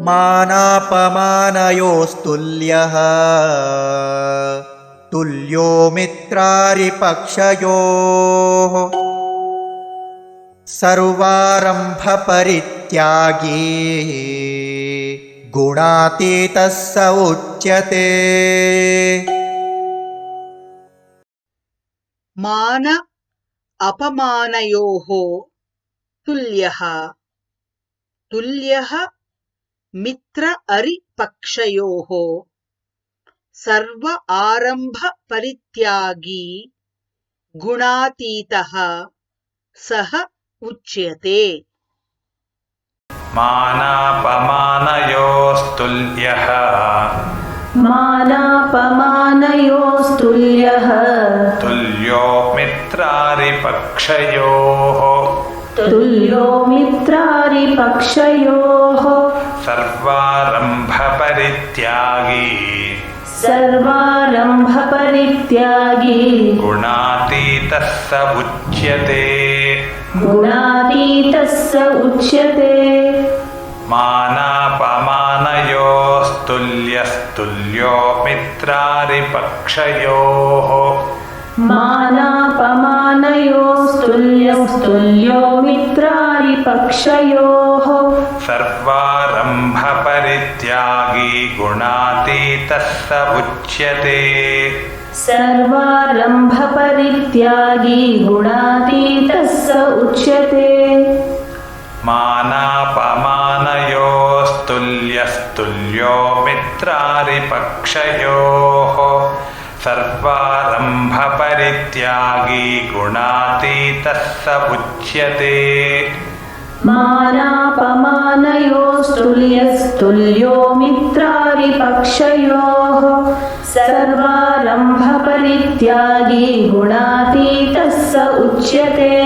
मानापमानयोस्तुल्यः। तुल्यो मित्रारिपक्षयोः। सर्वारम्भपरित्यागी। गुणातीतः स उच्यते। मान अपमानयोः। तुल्यः। तुल्यः मित्र अरिपक्षयोः। सर्व आरम्भपरित्यागी गुणातीतः सः उच्यते। मानापमानयोस्तुल्यः। मानापमानयोस्तुल्यः। तुल्यो मित्रारिपक्षयोः तुल्यो मित्रारिपक्षयोः सर्वारम्भपरित्यागी। सर्वारम्भपरित्यागी। गुणातीतः स उच्यते। गुणातीतः स उच्यते। मानापमानयोस्तुल्यस्तुल्यो मित्रारिपक्षयोः मानापमानयोस्तुल्यस्तुल्यो मित्रारिपक्षयोः सर्वारम्भपरित्यागी गुणातीतः स उच्यते। सर्वारम्भपरित्यागी गुणातीतः स उच्यते। मानापमानयोस्तुल्यस्तुल्यो मित्रारिपक्षयोः सर्वारम्भपरित्यागी गुणातीतः स उच्यते मानापमानयोस्तुल्यस्तुल्यो मित्रारिपक्षयोः सर्वारम्भपरित्यागी गुणातीतः स उच्यते